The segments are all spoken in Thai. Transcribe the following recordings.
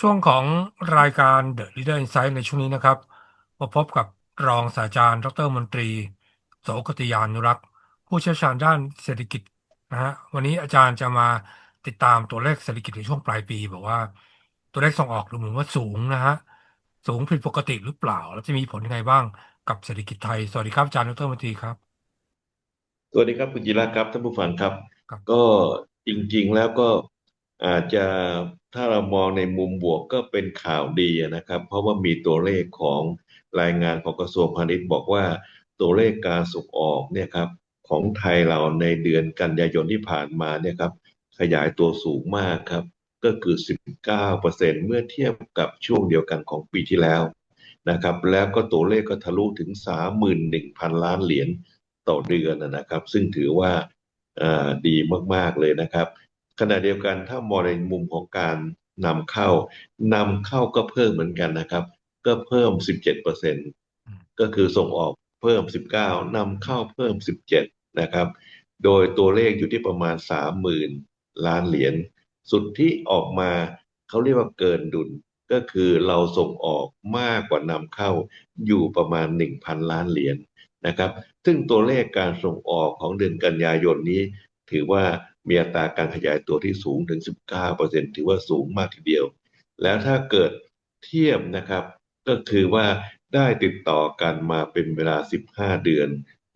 ช่วงของรายการ The Leader Insight ในช่วงนี้นะครับ มาพบกับรองศาสตราจารย์ ดรมนตรี โสกติยานุรักษ์ ผู้เชี่ยวชาญด้านเศรษฐกิจนะฮะวันนี้อาจารย์จะมาติดตามตัวเลขเศรษฐกิจในช่วงปลายปี บอกว่า ตัวเลขส่งออกดูเหมือนว่าสูงนะฮะสูงผิดปกติหรือเปล่า แล้วจะมีผลยังไงบ้างกับเศรษฐกิจไทย สวัสดีครับอาจารย์ดรมนตรีครับ สวัสดีครับคุณจิระครับท่านผู้ฟังครับครับก็จริงๆแล้วก็ อาจจะถ้าเรามองในมุมบวกก็เป็นข่าวดีนะครับ เพราะว่ามีตัวเลขของรายงานของกระทรวงพาณิชย์บอกว่าตัวเลขการส่งออกเนี่ยครับของไทยเราในเดือนกันยายนที่ผ่านมาเนี่ยครับขยายตัวสูงมากครับ ก็คือ 19%เมื่อเทียบกับช่วงเดียวกันของปีที่แล้วนะครับ แล้วก็ตัวเลขก็ทะลุถึง 31,000 ล้านเหรียญต่อเดือนนะครับ ซึ่งถือว่าอ่าดีมากๆเลยนะครับ ขณะเดียวกันถ้ามองในมุมของการนำเข้านำเข้าก็เพิ่มเหมือนกันนะครับ ก็เพิ่ม 17%ก็คือส่งออกเพิ่ม 19นำเข้าเพิ่ม 17 นะครับ โดยตัวเลขอยู่ที่ประมาณ 30,000 ล้านเหรียญสุดที่ออกมาเขาเรียกว่าเกินดุลก็คือเราส่งออกมากกว่านำเข้าอยู่ประมาณ 1,000 ล้านเหรียญนะครับ ซึ่งตัวเลขการส่งออกของเดือนกันยายนนี้ ถือว่า มีอัตราการขยายตัวที่สูงถึง 19%ถือว่าสูงมากทีเดียว แล้วถ้าเกิดเทียบนะครับ ก็คือว่าได้ติดต่อกันมาเป็นเวลา 15 เดือน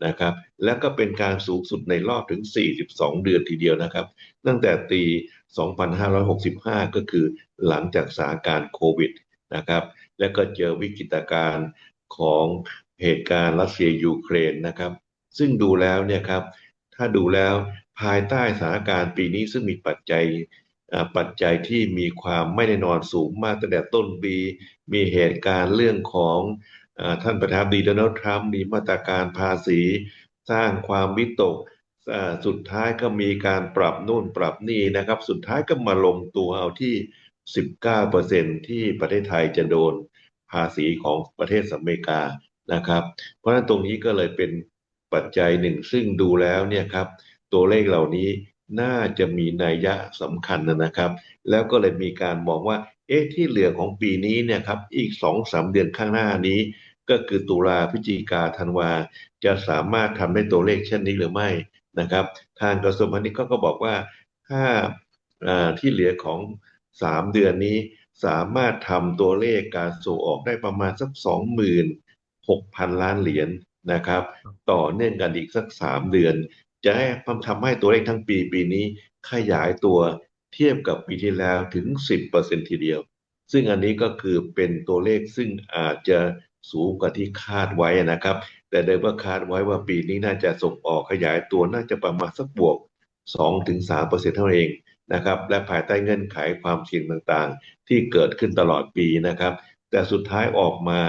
นะครับ และก็เป็นการสูงสุดในรอบถึง 42 เดือนทีเดียวนะครับ ตั้งแต่ปี 2565 ก็คือหลังจากสถานการณ์โควิดนะครับ และก็เจอวิกฤตการณ์ของเหตุการณ์รัสเซียยูเครนนะครับ ซึ่งดูแล้วเนี่ยครับ ถ้าดูแล้ว ภายใต้สถานการณ์ปีนี้ซึ่งมีปัจจัยปัจจัยที่มีความไม่แน่นอนสูงมากตั้งแต่ต้นปี มีเหตุการณ์เรื่องของอท่านประธานดีโดนัลด์ทรัมป์มีมาตรการภาษี สร้างความวิตกสุดท้ายก็มีการปรับนู่นปรับนี่นะครับ สุดท้ายก็มาลงตัวเอาที่ 19%ที่ประเทศไทยจะโดนภาษีของประเทศอเมริกานะครับ เพราะฉะนั้นตรงนี้ก็เลยเป็นปัจจัยหนึ่งซึ่งดูแล้วเนี่ยครับ ตัวเลขเหล่านี้น่าจะมีนัยยะสำคัญนะครับ แล้วก็เลยมีการมองว่า เอ๊ะที่เหลือของปีนี้เนี่ยครับอีกสองสามเดือนข้างหน้านี้ ก็คือตุลาพฤศจิกาธันวา จะสามารถทำได้ตัวเลขเช่นนี้หรือไม่นะครับ ทางกระทรวงพาณิชย์ก็ก็บอกว่าถ้าอ่าที่เหลือของสามเดือนนี้สามารถทำตัวเลขการส่งออกได้ประมาณสักสองหมื่นหกพันล้านเหรียญนะครับ ต่อเนื่องกันอีกสักสามเดือน จะให้ทำให้ตัวเลขทั้งปีปีนี้ขยายตัวเทียบกับปีที่แล้วถึง 10%ทีเดียว ซึ่งอันนี้ก็คือเป็นตัวเลขซึ่งอาจจะสูงกว่าที่คาดไว้นะครับ แต่เดิมก็คาดไว้ว่าปีนี้น่าจะส่งออกขยายตัวน่าจะประมาณสักบวก 2-3%เท่านั้นเองนะครับ และภายใต้เงื่อนไขความเสี่ยงต่างๆ ที่เกิดขึ้นตลอดปีนะครับ แต่สุดท้ายออกมา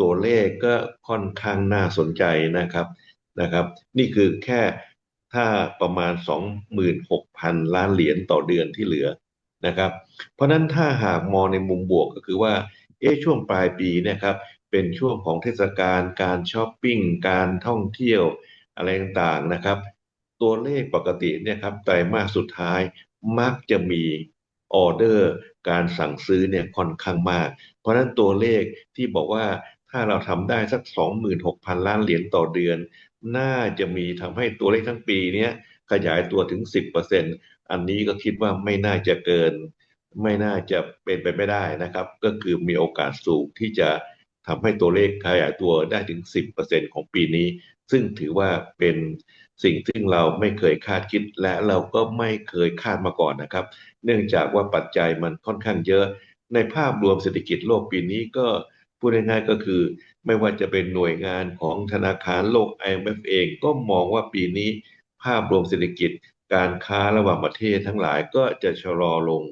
ตัวเลขก็ค่อนข้างน่าสนใจนะครับนะครับ นี่คือแค่ ถ้าประมาณ 26,000 ล้านเหรียญต่อเดือนที่เหลือนะครับ เพราะนั้นถ้าหากมองในมุมบวกก็คือว่าเอ๊ะช่วงปลายปีเนะครับเป็นช่วงของเทศกาลการช้อปปิ้งการท่องเที่ยวอะไรต่างๆนะครับ ตัวเลขปกติเนี่ยครับไตรมาสสุดท้ายมักจะมีออเดอร์การสั่งซื้อเนี่ยค่อนข้างมาก เพราะนั้นตัวเลขที่บอกว่าถ้าเราทำได้สัก 26,000 ล้านเหรียญต่อเดือน น่าจะมีทำให้ตัวเลขทั้งปีเนี้ยขยายตัวถึง 10%อันนี้ก็คิดว่าไม่น่าจะเกิน ไม่น่าจะเป็นไปไม่ได้นะครับ ก็คือมีโอกาสสูงที่จะทำให้ตัวเลขขยายตัวได้ถึง 10%ของปีนี้ ซึ่งถือว่าเป็นสิ่งซึ่งเราไม่เคยคาดคิดและเราก็ไม่เคยคาดมาก่อนนะครับ เนื่องจากว่าปัจจัยมันค่อนข้างเยอะ ในภาพรวมเศรษฐกิจโลกปีนี้ก็ พูดง่ายๆก็คือ ไม่ว่าจะเป็นหน่วยงานของธนาคารโลก IMF เองก็มองว่าปีนี้ภาพรวมเศรษฐกิจ การค้าระหว่างประเทศทั้งหลายก็จะชะลอลง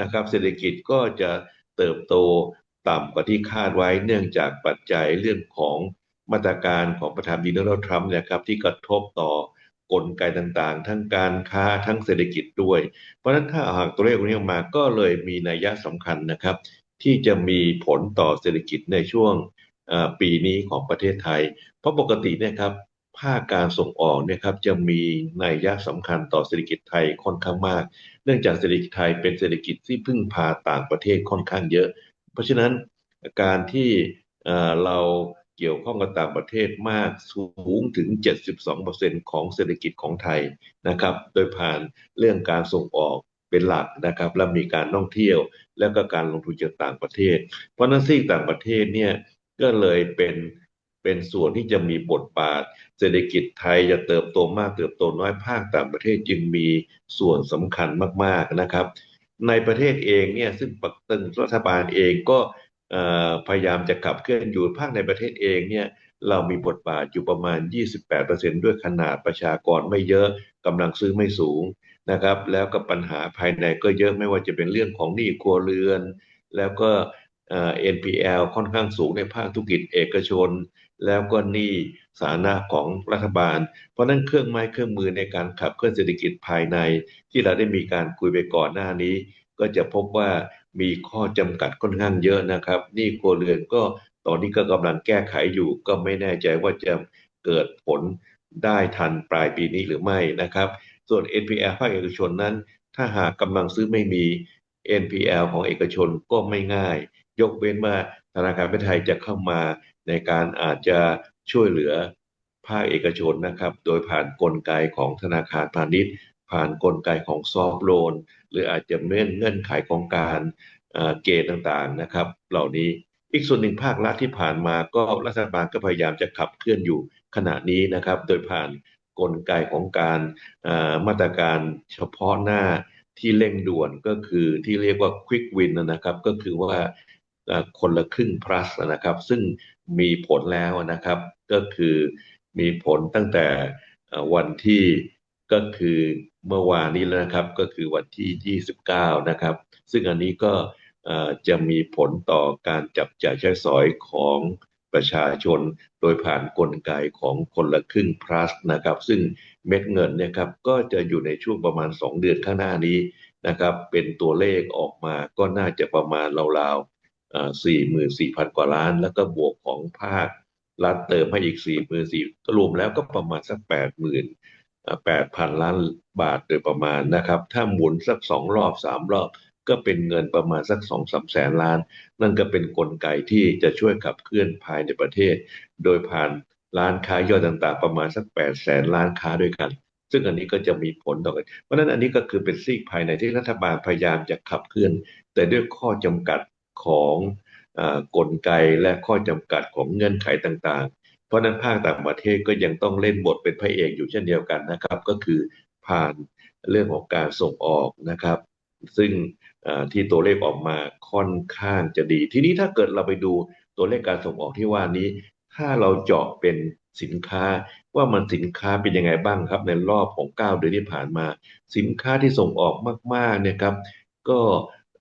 นะครับ เศรษฐกิจก็จะเติบโตต่ำกว่าที่คาดไว้เนื่องจากปัจจัยเรื่องของมาตรการของประธานดีโนัลด์ทรัมป์นี่ยครับที่กระทบต่อกลไกต่างๆ ทั้งการค้าทั้งเศรษฐกิจด้วย เพราะฉะนั้นถ้าหากตัวเลขนี้ออกมาก็เลยมีนัยยะสำคัญนะครับ ที่จะมีผลต่อเศรษฐกิจในช่วงปีนี้ของประเทศไทย เพราะปกติเนี่ยครับภาคการส่งออกเนี่ยครับจะมีนัยยะสำคัญต่อเศรษฐกิจไทยค่อนข้างมาก เนื่องจากเศรษฐกิจไทยเป็นเศรษฐกิจที่พึ่งพาต่างประเทศค่อนข้างเยอะ เพราะฉะนั้นการที่เราเกี่ยวข้องกับต่างประเทศมากสูงถึง 72%ของเศรษฐกิจของไทยนะครับ โดยผ่านเรื่องการส่งออกเป็นหลักนะครับ และมีการท่องเที่ยว แล้วก็การลงทุนจากต่างประเทศ เพราะนั้นสิ่งต่างประเทศเนี่ยก็เลยเป็นเป็นส่วนที่จะมีบทบาท เศรษฐกิจไทยจะเติบโตมากเติบโตน้อยภาคต่างประเทศจึงมีส่วนสำคัญมากๆนะครับ ในประเทศเองเนี่ยซึ่งปักตึงรัฐบาลเองก็พยายามจะขับเคลื่อนอยู่ภาคในประเทศเองเนี่ยเรามีบทบาทอยู่ประมาณ 28%ด้วยขนาดประชากรไม่เยอะกำลังซื้อไม่สูง นะครับ แล้วก็ปัญหาภายในก็เยอะไม่ว่าจะเป็นเรื่องของหนี้ครัวเรือน แล้วก็ NPL ค่อนข้างสูงในภาคธุรกิจเอกชน แล้วก็หนี้สาธารณะของรัฐบาล เพราะนั้นเครื่องไม้เครื่องมือในการขับเคลื่อนเศรษฐกิจภายใน ที่เราได้มีการคุยไปก่อนหน้านี้ ก็จะพบว่ามีข้อจำกัดค่อนข้างเยอะนะครับหนี้ครัวเรือนก็ตอนนี้ก็กำลังแก้ไขอยู่ก็ไม่แน่ใจว่าจะเกิดผลได้ทันปลายปีนี้หรือไม่นะครับ ส่วน NPL ภาคเอกชนนั้น ถ้าหากกำลังซื้อไม่มี NPL ของเอกชนก็ไม่ง่าย ยกเว้นว่าธนาคารประเทศไทยจะเข้ามาในการอาจจะช่วยเหลือภาคเอกชนนะครับ โดยผ่านนกลไกของธนาคารพาณิชย์ ผ่านนกลไกของซอฟโลน หรืออาจจะเงื่อนเงื่อนไขของการเกณฑ์ต่างๆนะครับ เหล่านี้อีกส่วนหนึ่งภาครัฐที่ผ่านมาก็รัฐบาลก็พยายามจะขับเคลื่อนอยู่ขณะนี้นะครับ โดยผ่าน กลไกของการมาตรการเฉพาะหน้าที่เร่งด่วนก็คือที่เรียกว่า Quick Win นะครับ ก็คือว่าคนละครึ่ง plus นะครับ ซึ่งมีผลแล้วนะครับ ก็คือมีผลตั้งแต่วันที่ก็คือเมื่อวานนี้แล้วนะครับ ก็คือวันที่ 29 นะครับ ซึ่งอันนี้ก็จะมีผลต่อการจับจ่ายใช้สอยของ ประชาชน โดยผ่านนกลไกของคนละครึ่ง plus นะครับ ซึ่งเม็ดเงินเนี่ยครับก็จะอยู่ในช่วงประมาณ 2 เดือนข้างหน้านี้นะครับ เป็นตัวเลขออกมาก็น่าจะประมาณราวๆ44,000กว่าล้าน แล้วก็บวกของภาครัฐเติมให้อีก44,000รวมแล้วก็ประมาณสัก80,000 8,000ล้านบาทโดยประมาณนะครับ ถ้าหมุนสัก2รอบ3รอบ ก็เป็นเงินประมาณสัก2 3แสนล้าน นั่นก็เป็นนกลไกที่จะช่วยขับเคลื่อนภายในประเทศ โดยผ่านร้านค้าย่อยต่างๆ ประมาณสัก8แสนล้านค้าด้วยกัน ซึ่งอันนี้ก็จะมีผลต่อกัน เพราะนั้นอันนี้ก็คือเป็นซีกภายในที่รัฐบาลพยายามจะขับเคลื่อน แต่ด้วยข้อจำกัดของกลไกและข้อจำกัดของเงื่อนไขต่างๆ เพราะนั้นภาคต่างประเทศก็ยังต้องเล่นบทเป็นพระเอกอยู่เช่นเดียวกันนะครับ ก็คือผ่านเรื่องของการส่งออกนะครับ ซึ่ง ที่ตัวเลขออกมาค่อนข้างจะดี ทีนี้ถ้าเกิดเราไปดูตัวเลขการส่งออกที่ว่านี้ ถ้าเราเจาะเป็นสินค้าว่ามันสินค้าเป็นยังไงบ้างครับ ในรอบของ 9 เดือนที่ผ่านมา สินค้าที่ส่งออกมากๆเนี่ยครับ ก็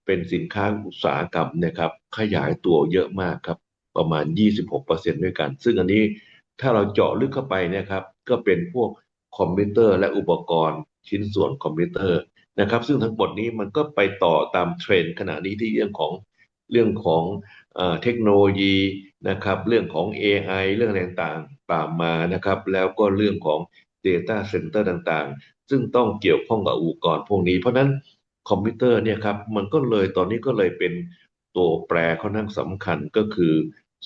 เป็นสินค้าอุตสาหกรรมนะครับ ขยายตัวเยอะมากครับ ประมาณ 26%ด้วยกัน ซึ่งอันนี้ถ้าเราเจาะลึกเข้าไปนะครับ ก็เป็นพวกคอมพิวเตอร์และอุปกรณ์ชิ้นส่วนคอมพิวเตอร์ นะครับ ซึ่งทั้งหมดนี้มันก็ไปต่อตามเทรนด์ขณะนี้ที่เรื่องของเรื่องของเทคโนโลยีนะครับเรื่องของ AI เรื่องอะไรต่างๆตามมานะครับแล้วก็เรื่องของ Data Center ต่างๆ ซึ่งต้องเกี่ยวข้องกับอุปกรณ์พวกนี้ เพราะนั้นคอมพิวเตอร์เนี่ยครับมันก็เลยตอนนี้ก็เลยเป็นตัวแปรค่อนข้างสำคัญก็คือ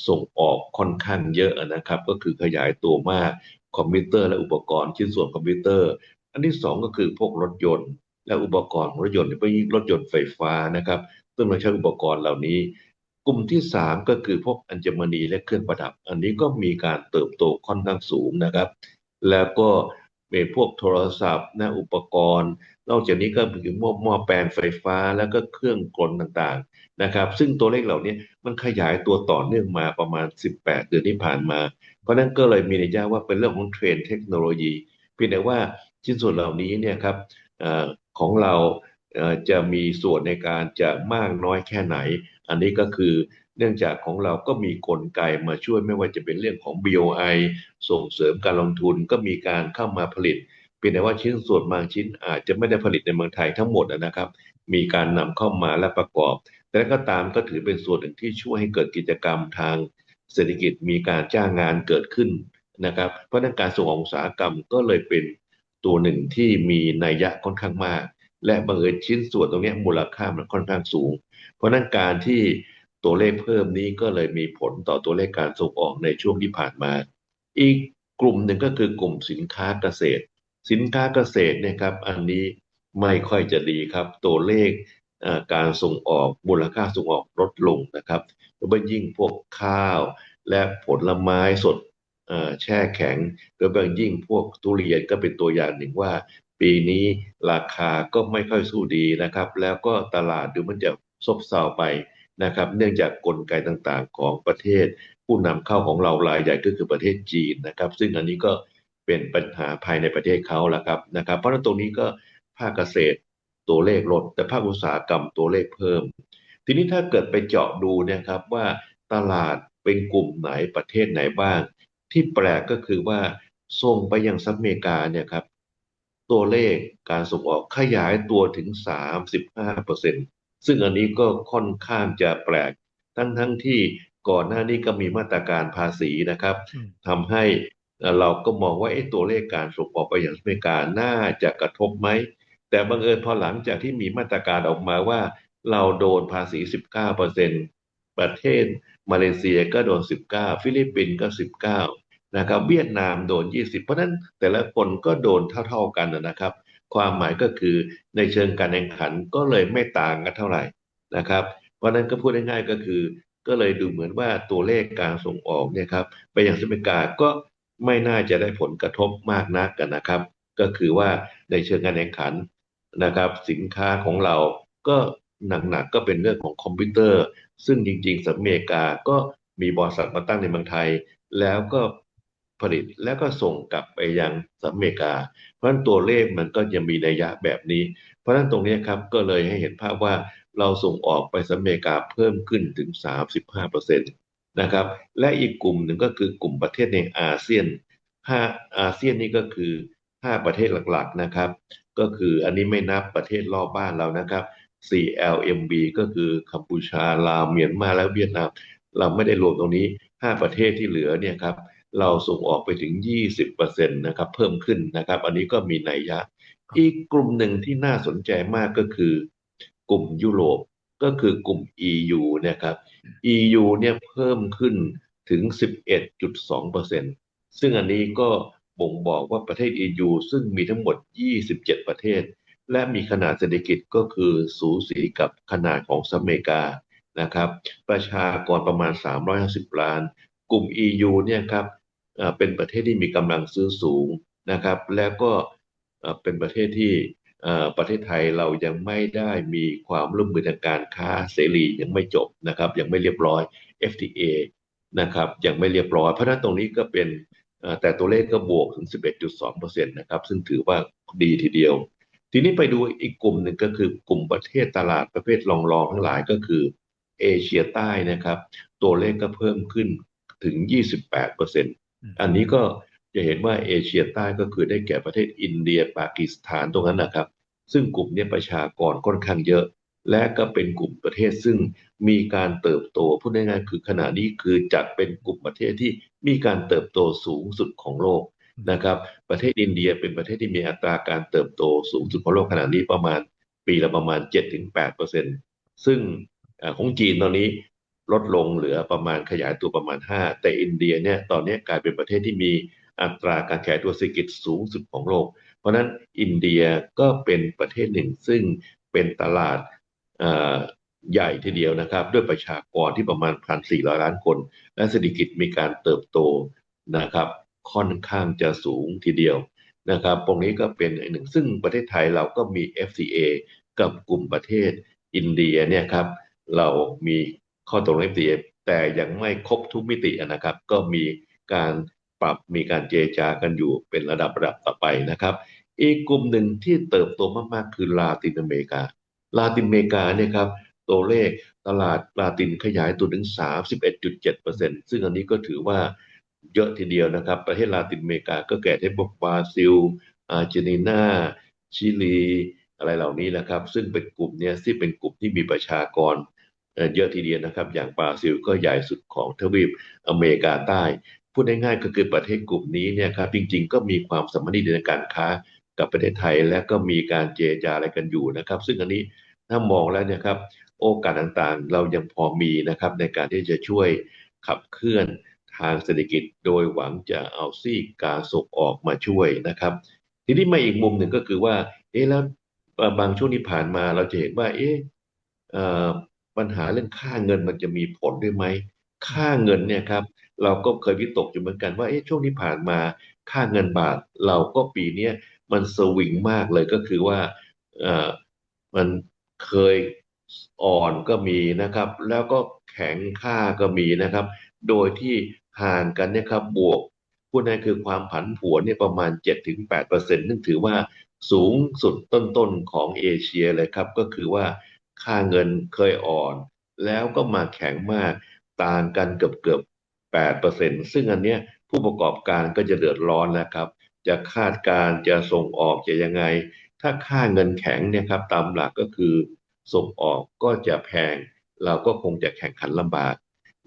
ส่งออกค่อนข้างเยอะนะครับ ก็คือขยายตัวมากคอมพิวเตอร์และอุปกรณ์ชิ้นส่วนคอมพิวเตอร์ อันที่ 2 ก็คือพวกรถยนต์ และอุปกรณ์รถยนต์ไปยิ่งรถยนต์ไฟฟ้านะครับซึ่งเราใช้อุปกรณ์เหล่านี้ กลุ่มที่ 3 ก็คือพวกอัญมณีและเครื่องประดับ อันนี้ก็มีการเติบโตค่อนข้างสูงนะครับ แล้วก็เป็นพวกโทรศัพท์นะอุปกรณ์ นอกจากนี้ก็มีหม้อหม้อแปลงไฟฟ้าแล้วก็เครื่องกลต่างๆนะครับ ซึ่งตัวเลขเหล่านี้มันขยายตัวต่อเนื่องมาประมาณ 18 เดือนที่ผ่านมา เพราะนั้นก็เลยมีนัยยะว่าเป็นเรื่องของเทรนเทคโนโลยีเพียงแต่ว่าชิ้นส่วนเหล่านี้เนี่ยครับ ของเราจะมีส่วนในการจะมากน้อยแค่ไหน อันนี้ก็คือเนื่องจากของเราก็มีกลไกมาช่วยไม่ว่าจะเป็นเรื่องของ BOI ส่งเสริมการลงทุนก็มีการเข้ามาผลิตเป็นแต่ว่าชิ้นส่วนบางชิ้นอาจจะไม่ได้ผลิตในเมืองไทยทั้งหมดนะครับ มีการนำเข้ามาและประกอบ แต่ก็ตามก็ถือเป็นส่วนหนึ่งที่ช่วยให้เกิดกิจกรรมทางเศรษฐกิจมีการจ้างงานเกิดขึ้นนะครับ เพราะฉะนั้นการส่งออกอุตสาหกรรมก็เลยเป็น ตัวหนึ่งที่มีนัยยะค่อนข้างมาก และบังเอิญชิ้นส่วนตรงนี้มูลค่ามันค่อนข้างสูง เพราะนั้นการที่ตัวเลขเพิ่มนี้ก็เลยมีผลต่อตัวเลขการส่งออกในช่วงที่ผ่านมา อีกกลุ่มหนึ่งก็คือกลุ่มสินค้าเกษตร สินค้าเกษตรเนี่ยครับ อันนี้ไม่ค่อยจะดีครับ ตัวเลขการส่งออกมูลค่าส่งออกลดลงนะครับโดยเฉพาะยิ่งพวกข้าวและผลไม้สด แช่แข็งโดยเฉพาะยิ่งพวกทุเรียนก็เป็นตัวอย่างหนึ่งว่า ปีนี้ราคาก็ไม่ค่อยสู้ดีนะครับ แล้วก็ตลาดดูมันจะซบเซาไปนะครับ เนื่องจากกลไกต่างๆของประเทศ ผู้นำเข้าของเรารายใหญ่ก็คือประเทศจีนนะครับ ซึ่งอันนี้ก็เป็นปัญหาภายในประเทศเขาแล้วครับนะครับ เพราะฉะนั้นตรงนี้ก็ภาคเกษตรตัวเลขลด แต่ภาคอุตสาหกรรมตัวเลขเพิ่ม ทีนี้ถ้าเกิดไปเจาะดูนะครับว่าตลาดเป็นกลุ่มไหนประเทศไหนบ้าง ที่แปลกก็คือว่าส่งไปยังสหรัฐอเมริกาเนี่ยครับ ตัวเลขการส่งออกขยายตัวถึง 35%ซึ่งอันนี้ก็ค่อนข้างจะแปลก ทั้งทั้งที่ก่อนหน้านี้ก็มีมาตรการภาษีนะครับอืมทำให้เอ่อเราก็มองว่าไอ้ตัวเลขการส่งออกไปยังอเมริกาน่าจะกระทบไหม แต่บังเอิญพอหลังจากที่มีมาตรการออกมาว่า เราโดนภาษี 19%ประเทศ มาเลเซียก็โดน 19 ฟิลิปปินส์ก็ 19 นะครับ เวียดนามโดน 20 เพราะนั้นแต่ละคนก็โดนเท่า ๆกันนะครับ ความหมายก็คือในเชิงการแข่งขันก็เลยไม่ต่างกันเท่าไหร่นะครับ เพราะนั้นก็พูดง่ายๆก็คือ ก็เลยดูเหมือนว่าตัวเลขการส่งออกเนี่ยครับไปยังสหรัฐอเมริกาก็ไม่น่าจะได้ผลกระทบมากนักกันนะครับ ก็คือว่าในเชิงการแข่งขันนะครับ สินค้าของเราก็หนักๆก็เป็นเรื่องของคอมพิวเตอร์ ซึ่งจริงๆสหรัฐอเมริกาก็มีบริษัทมาตั้งในเมืองไทย แล้วก็ผลิตแล้วก็ส่งกลับไปยังสหรัฐอเมริกา เพราะฉะนั้นตัวเลขมันก็จะมีนัยยะแบบนี้ เพราะฉะนั้นตรงนี้ครับก็เลยให้เห็นภาพว่าเราส่งออกไปสหรัฐอเมริกาเพิ่มขึ้นถึง 35%นะครับ และอีกกลุ่มหนึ่งก็คือกลุ่มประเทศในอาเซียนห้าอาเซียนนี่ก็คือ 5 ประเทศหลักๆนะครับ ก็คืออันนี้ไม่นับประเทศรอบบ้านเรานะครับ CLMB ก็คือกัมพูชาลาวเมียนมาและเวียดนาม เราไม่ได้รวมตรงนี้ 5 ประเทศที่เหลือเนี่ยครับเราส่งออกไปถึง 20%นะครับเพิ่มขึ้นนะครับ อันนี้ก็มีนัยยะ อีกกลุ่มหนึ่งที่น่าสนใจมากก็คือกลุ่มยุโรปก็คือกลุ่ม EU เนะครับ EU เนี่ยเพิ่มขึ้นถึง 11.2%ซึ่งอันนี้ก็บ่งบอกว่าประเทศ EU ซึ่งมีทั้งหมด 27 ประเทศ และมีขนาดเศรษฐกิจก็คือสูสีกับขนาดของสหรัฐอเมริกานะครับ ประชากรประมาณ 350 ล้าน กลุ่ม EU เนี่ยครับเป็นประเทศที่มีกำลังซื้อสูงนะครับ แล้วก็เป็นประเทศที่ประเทศไทยเรายังไม่ได้มีความร่วมมือทางการค้าเสรียังไม่จบนะครับ ยังไม่เรียบร้อย FTA นะครับยังไม่เรียบร้อย เพราะนั้นตรงนี้ก็เป็นแต่ตัวเลขก็บวกถึง 11.2%นะครับ ซึ่งถือว่าดีทีเดียว ทีนี้ไปดูอีกกลุ่มหนึ่งก็คือกลุ่มประเทศตลาดประเภทรองรองทั้งหลายก็คือเอเชียใต้นะครับ ตัวเลขก็เพิ่มขึ้นถึง 28%อันนี้ก็จะเห็นว่าเอเชียใต้ก็คือได้แก่ประเทศอินเดียปากีสถานตรงนั้นนะครับ ซึ่งกลุ่มเนี้ประชากรค่อนข้างเยอะ และก็เป็นกลุ่มประเทศซึ่งมีการเติบโตพูดง่ายๆคือขณะนี้คือจัดเป็นกลุ่มประเทศที่มีการเติบโตสูงสุดของโลก นะครับ ประเทศอินเดียเป็นประเทศที่มีอัตราการเติบโตสูงสุดของโลกขณะนี้ประมาณปีละประมาณ 7-8%ซึ่งเอ่อของจีนตอนนี้ลดลงเหลือประมาณขยายตัวประมาณ 5 แต่อินเดียเนี่ยตอนนี้กลายเป็นประเทศที่มีอัตราการขยายตัวเศรษฐกิจสูงสุดของโลก เพราะฉะนั้นอินเดียก็เป็นประเทศหนึ่งซึ่งเป็นตลาดใหญ่ทีเดียวนะครับ ด้วยประชากรที่ประมาณ 1,400 ล้านคน และเศรษฐกิจมีการเติบโตนะครับ ค่อนข้างจะสูงทีเดียวนะครับ ตรงนี้ก็เป็นอีกหนึ่งซึ่งประเทศไทยเราก็มี FTA กับกลุ่มประเทศอินเดียเนี่ยครับ เรามีข้อตกลง FTA แต่ยังไม่ครบทุกมิตินะครับ ก็มีการปรับมีการเจรจากันอยู่เป็นระดับระดับต่อไปนะครับ อีกกลุ่มหนึ่งที่เติบโตมากๆ คือลาตินอเมริกา ลาตินอเมริกาเนี่ยครับตัวเลขตลาดลาตินขยายตัวถึง 31.7%ซึ่งอันนี้ก็ถือว่า เยอะทีเดียวนะครับ ประเทศลาตินอเมริกาก็แก่ที่พวกบราซิล อาร์เจนตินา ชิลี อะไรเหล่านี้นะครับ ซึ่งเป็นกลุ่มเนี้ยที่เป็นกลุ่มที่มีประชากรเอ่อเยอะทีเดียวนะครับ อย่างบราซิลก็ใหญ่สุดของทวีปอเมริกาใต้ พูดง่ายๆก็คือประเทศกลุ่มนี้เนี่ยครับจริงๆ ก็มีความสัมพันธ์ในการค้ากับประเทศไทยและก็มีการเจรจาอะไรกันอยู่นะครับ ซึ่งอันนี้ถ้ามองแล้วเนี่ยครับโอกาสต่างๆ เรายังพอมีนะครับในการที่จะช่วยขับเคลื่อน ทางเศรษฐกิจโดยหวังจะเอาซีกการส่งออกมาช่วยนะครับ ทีนี้มาอีกมุมหนึ่งก็คือว่า เอ๊ะแล้วบางช่วงที่ผ่านมาเราจะเห็นว่า เอ๊ะปัญหาเรื่องค่าเงินมันจะมีผลด้วยไหม ค่าเงินเนี่ยครับ เราก็เคยวิตกอยู่เหมือนกันว่า เอ๊ะช่วงที่ผ่านมา ค่าเงินบาทเราก็ปีนี้มันสวิงมากเลยก็คือว่าเออมันเคยอ่อนก็มีนะครับ แล้วก็แข็งค่าก็มีนะครับ โดยที่ ห่างกันเนี่ยครับบวกพูดง่ายคือความผันผวนเนี่ยประมาณ 7-8%ซึ่งถือว่าสูงสุดต้นๆของเอเชียเลยครับ ก็คือว่าค่าเงินเคยอ่อน แล้วก็มาแข็งมากต่างกันเกือบเกือบ8%ซึ่งอันเนี้ยผู้ประกอบการก็จะเดือดร้อนนะครับ จะคาดการจะส่งออกจะยังไง ถ้าค่าเงินแข็งเนี่ยครับตามหลักก็คือส่งออกก็จะแพง เราก็คงจะแข่งขันลำบาก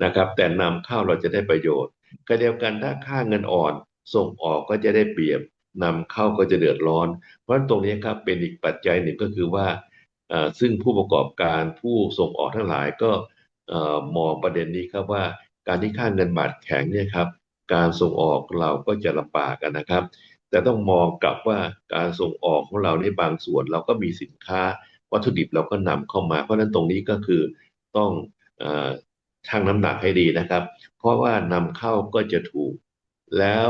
นะครับ แต่นำเข้าเราจะได้ประโยชน์ก็เดียวกันถ้าค่าเงินอ่อน ส่งออกก็จะได้เปรียบนำเข้าก็จะเดือดร้อน เพราะตรงนี้ครับเป็นอีกปัจจัยหนึ่งก็คือว่าซึ่งผู้ประกอบการผู้ส่งออกทั้งหลายก็มองประเด็นนี้ครับว่า การที่ค่าเงินบาทแข็งเนี่ยครับการส่งออกเราก็จะลำบากกันนะครับ แต่ต้องมองกลับว่าการส่งออกของเราในบางส่วนเราก็มีสินค้าวัตถุดิบเราก็นำเข้ามา เพราะฉะนั้นตรงนี้ก็คือต้อง ชั่งน้ำหนักให้ดีนะครับ เพราะว่านำเข้าก็จะถูก แล้ว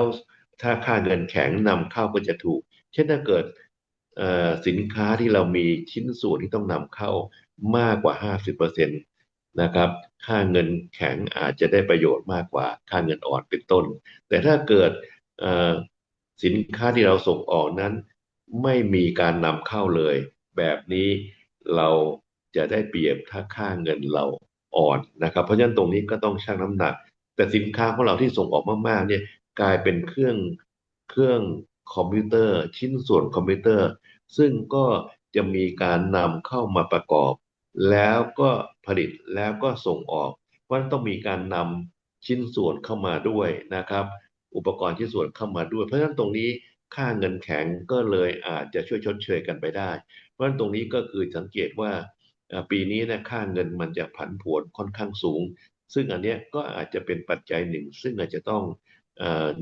ถ้าค่าเงินแข็งนำเข้าก็จะถูก เช่นถ้าเกิดสินค้าที่เรามีชิ้นส่วนที่ต้องนำเข้ามากกว่า 50%นะครับ ค่าเงินแข็งอาจจะได้ประโยชน์มากกว่าค่าเงินอ่อนเป็นต้น แต่ถ้าเกิดสินค้าที่เราส่งออกนั้น ไม่มีการนำเข้าเลย แบบนี้เราจะได้เปรียบถ้าค่าเงินเรา อ่อนนะครับเพราะฉะนั้นตรงนี้ก็ต้องชั่งน้ำหนัก แต่สินค้าของเราที่ส่งออกมากๆเนี่ยกลายเป็นเครื่องเครื่องคอมพิวเตอร์ ชิ้นส่วนคอมพิวเตอร์ ซึ่งก็จะมีการนำเข้ามาประกอบ แล้วก็ผลิตแล้วก็ส่งออกเพราะต้องมีการนำชิ้นส่วนเข้ามาด้วยนะครับ อุปกรณ์ชิ้นส่วนเข้ามาด้วย เพราะฉะนั้นตรงนี้ค่าเงินแข็งก็เลยอาจจะช่วยชดเชยกันไปได้ เพราะฉะนั้นตรงนี้ก็คือสังเกตว่า ปีนี้นะค่าเงินมันจะผันผวนค่อนข้างสูง ซึ่งอันนี้ก็อาจจะเป็นปัจจัยหนึ่ง ซึ่งอาจจะต้อง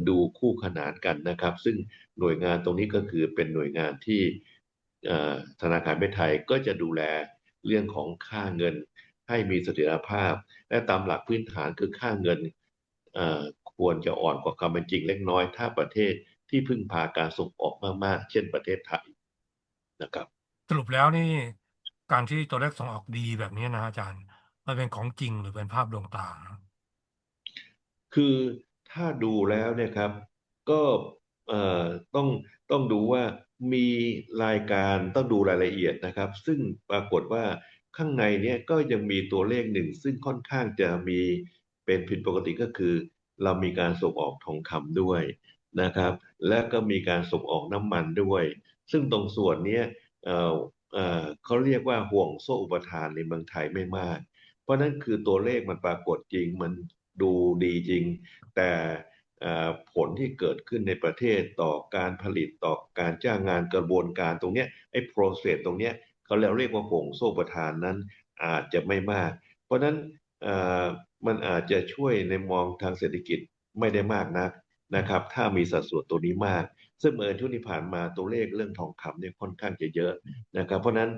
ดูคู่ขนานกันนะครับ ซึ่งหน่วยงานตรงนี้ก็คือเป็นหน่วยงานที่ธนาคารเมไทยก็จะดูแลเรื่องของค่าเงินให้มีเสถียรภาพ และตามหลักพื้นฐานคือค่าเงินควรจะอ่อนกว่าความเป็นจริงเล็กน้อย ถ้าประเทศที่พึ่งพาการส่งออกมาก ๆ เช่นประเทศไทยนะครับ สรุปแล้วนี่ การที่ตัวเลขส่งออกดีแบบนี้นะอาจารย์ มันเป็นของจริงหรือเป็นภาพลวงตา คือถ้าดูแล้วเนี่ยครับ ก็ต้องต้องดูว่ามีรายการต้องดูรายละเอียดนะครับ ซึ่งปรากฏว่าข้างในเนี่ยก็ยังมีตัวเลขหนึ่ง ซึ่งค่อนข้างจะมีเป็นผิดปกติก็คือ เรามีการส่งออกทองคำด้วยนะครับ และก็มีการส่งออกน้ำมันด้วย ซึ่งตรงส่วนนี้ เขาเรียกว่าห่วงโซ่อุปทานในเมืองไทยไม่มาก เพราะนั้นคือตัวเลขมันปรากฏจริงมันดูดีจริง แต่ผลที่เกิดขึ้นในประเทศต่อการผลิตต่อการจ้างงานกระบวนการตรงนี้ไอ้ process ตรงนี้เขาเรียกว่าห่วงโซ่ประทานนั้นอาจจะไม่มาก เพราะนั้นมันอาจจะช่วยในมองทางเศรษฐกิจไม่ได้มากนักนะครับ ถ้ามีสัดส่วนตัวนี้มาก ซึ่งเมื่อช่วงที่ผ่านมาตัวเลขเรื่องทองคำเนี่ยค่อนข้างจะเยอะนะครับ เพราะนั้น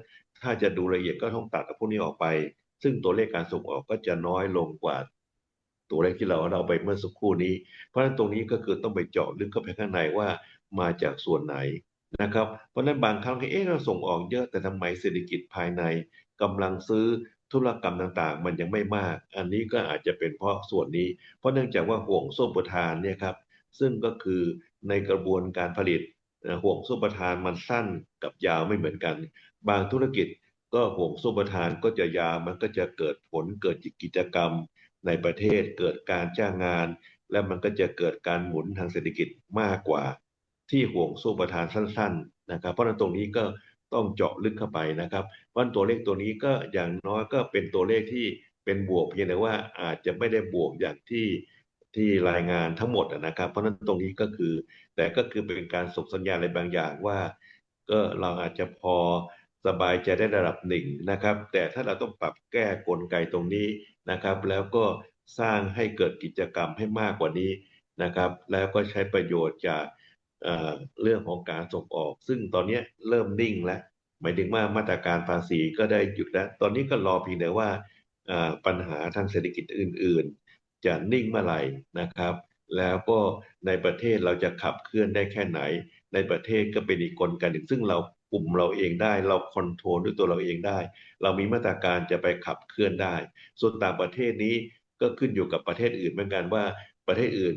ถ้าจะดูละเอียดก็ต้องตัดพวกนี้ออกไป ซึ่งตัวเลขการส่งออกก็จะน้อยลงกว่า ตัวเลขที่เราเราไปเมื่อสักครู่นี้ เพราะฉะนั้นตรงนี้ก็คือต้องไปเจาะลึกเข้าไปข้างในว่ามาจากส่วนไหนนะครับเพราะฉะนั้นบางครั้งเอ๊ะเราส่งออกเยอะแต่ทำไมเศรษฐกิจภายในกำลังซื้อธุรกรรมต่างๆ มันยังไม่มาก อันนี้ก็อาจจะเป็นเพราะส่วนนี้ เพราะเนื่องจากว่าห่วงโซ่ประทานเนี่ยครับซึ่งก็คือ ในกระบวนการผลิตห่วงโซ่ประทานมันสั้นกับยาวไม่เหมือนกัน บางธุรกิจก็ห่วงโซ่ประทานก็จะยาวมันก็จะเกิดผลเกิดกิจกรรมในประเทศเกิดการจ้างงาน และมันก็จะเกิดการหมุนทางเศรษฐกิจมากกว่า ที่ห่วงโซ่ประทานสั้นๆนะครับ เพราะนั้นตรงนี้ก็ต้องเจาะลึกเข้าไปนะครับเพราะตัวเลขตัวนี้ก็อย่างน้อยก็เป็นตัวเลขที่เป็นบวกเพียงแต่ว่าอาจจะไม่ได้บวกอย่างที่ ที่รายงานทั้งหมดนะครับ เพราะฉะนั้นตรงนี้ก็คือ แต่ก็คือเป็นการส่งสัญญาณอะไรบางอย่างว่า ก็เราอาจจะพอสบายใจได้ระดับหนึ่งนะครับ แต่ถ้าเราต้องปรับแก้กลไกตรงนี้นะครับ แล้วก็สร้างให้เกิดกิจกรรมให้มากกว่านี้นะครับ แล้วก็ใช้ประโยชน์จากเรื่องของการส่งออก ซึ่งตอนนี้เริ่มนิ่งแล้ว หมายถึงว่ามาตรการภาษีก็ได้หยุดแล้ว ตอนนี้ก็รอเพียงแต่ว่าปัญหาทางเศรษฐกิจอื่น จะนิ่งเมื่อไหร่นะครับ แล้วก็ในประเทศเราจะขับเคลื่อนได้แค่ไหน ในประเทศก็เป็นอีกกลไกหนึ่งซึ่งเรากลุ่มเราเองได้เราคอนโทรลด้วยตัวเราเองได้ เรามีมาตรการจะไปขับเคลื่อนได้ ส่วนต่างประเทศนี้ก็ขึ้นอยู่กับประเทศอื่นเหมือนกันว่าประเทศอื่น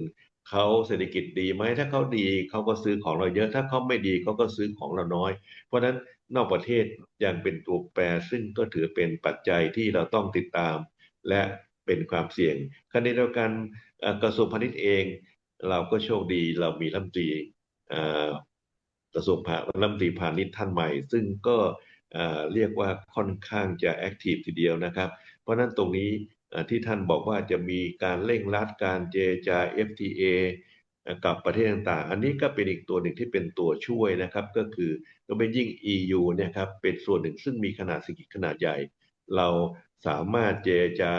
เขาเศรษฐกิจดีไหมถ้าเขาดีเขาก็ซื้อของเราเยอะถ้าเขาไม่ดีเขาก็ซื้อของเราน้อย เพราะฉะนั้นนอกประเทศยังเป็นตัวแปรซึ่งก็ถือเป็นปัจจัยที่เราต้องติดตาม และ เป็นความเสี่ยงขณะเดียวกันกระทรวงพาณิชย์เอง เราก็โชคดีเรามีรัฐมนตรีกระทรวงพารัฐมนตรีพาณิชย์ท่านใหม่ ซึ่งก็เรียกว่าค่อนข้างจะแอคทีฟทีเดียวนะครับ เพราะฉะนั้นตรงนี้ที่ท่านบอกว่าจะมีการเร่งรัดการเจจา FTA เอ่อกับประเทศต่างๆ อันนี้ก็เป็นอีกตัวหนึ่งที่เป็นตัวช่วยนะครับ ก็คือโดยเฉพาะยิ่ง EU เนี่ยครับเป็นส่วนหนึ่งซึ่งมีขนาดเศรษฐกิจขนาดใหญ่ เราสามารถเจจา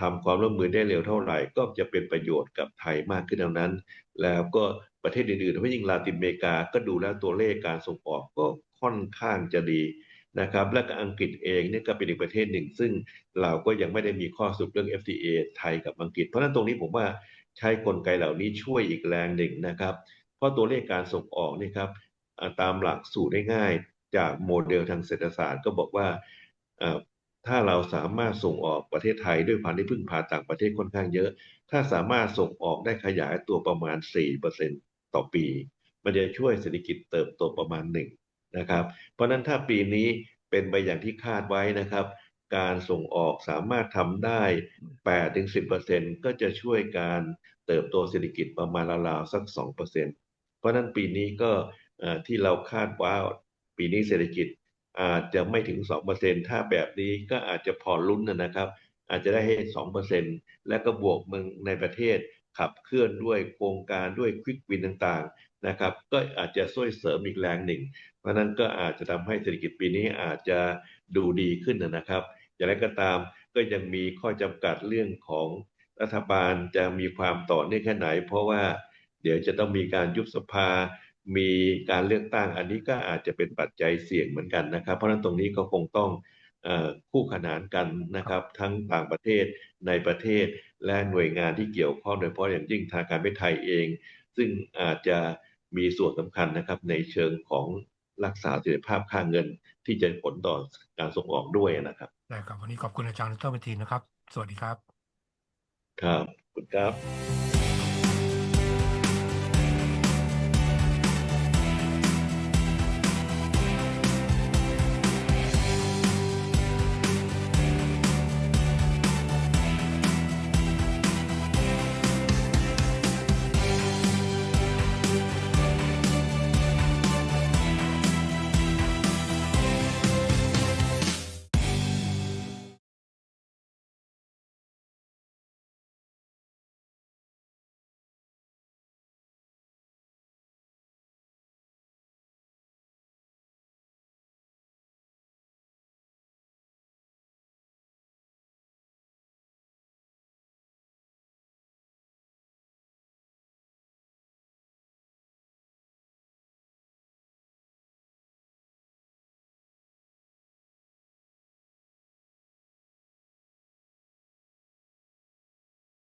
ทำความร่วมมือได้เร็วเท่าไหร่ ก็จะเป็นประโยชน์กับไทยมากขึ้นดังนั้น แล้วก็ประเทศอื่นๆโดยเฉพาะยิ่งลาตินอเมริกาก็ดูแล้วตัวเลขการส่งออกก็ค่อนข้างจะดีนะครับ และก็อังกฤษเองเนี่ยก็เป็นอีกประเทศหนึ่ง ซึ่งเราก็ยังไม่ได้มีข้อสรุปเรื่อง FTA ไทยกับอังกฤษ เพราะฉะนั้นตรงนี้ผมว่าใช้กลไกเหล่านี้ช่วยอีกแรงหนึ่งนะครับ เพราะตัวเลขการส่งออกนี่ครับตามหลักสูตรได้ง่ายๆจากโมเดลทางเศรษฐศาสตร์ก็บอกว่า ถ้าเราสามารถส่งออกประเทศไทยด้วยความที่พึ่งพาต่างประเทศค่อนข้างเยอะ ถ้าสามารถส่งออกได้ขยายตัวประมาณ 4%ต่อปี มันจะช่วยเศรษฐกิจเติบโตประมาณหนึ่งนะครับ เพราะนั้นถ้าปีนี้เป็นไปอย่างที่คาดไว้นะครับ การส่งออกสามารถทำได้ 8-10%ก็จะช่วยการเติบโตเศรษฐกิจประมาณราวๆสัก 2%เพราะนั้นปีนี้ก็ที่เราคาดว่าปีนี้เศรษฐกิจ อาจจะไม่ถึง 2%ถ้าแบบนี้ก็อาจจะพอลุ้นนะครับ อาจจะได้ให้ 2%และก็บวกเมืองในประเทศขับเคลื่อนด้วยโครงการด้วยควิกวินต่างๆนะครับก็อาจจะช่วยเสริมอีกแรงหนึ่ง เพราะฉะนั้นก็อาจจะทำให้เศรษฐกิจปีนี้อาจจะดูดีขึ้นนะครับอย่างไรก็ตามก็ยังมีข้อจำกัดเรื่องของรัฐบาลจะมีความต่อเนื่องแค่ไหน เพราะว่าเดี๋ยวจะต้องมีการยุบสภา มีการเลือกตั้งอันนี้ก็อาจจะเป็นปัจจัยเสี่ยงเหมือนกันนะครับ เพราะฉะนั้นตรงนี้ก็คงต้องเอ่อคู่ขนานกันนะครับทั้งต่างประเทศในประเทศและหน่วยงานที่เกี่ยวข้องโดยเฉพาะอย่างยิ่งทางการไม่ไทยเอง ซึ่งอาจจะมีส่วนสำคัญนะครับในเชิงของรักษาเสถียรภาพค่าเงิน ที่จะผลต่อการส่งออกด้วยนะครับได้ครับวันนี้ขอบคุณอาจารย์ดรมนตรีนะครับ สวัสดีครับ ครับขอบคุณครับ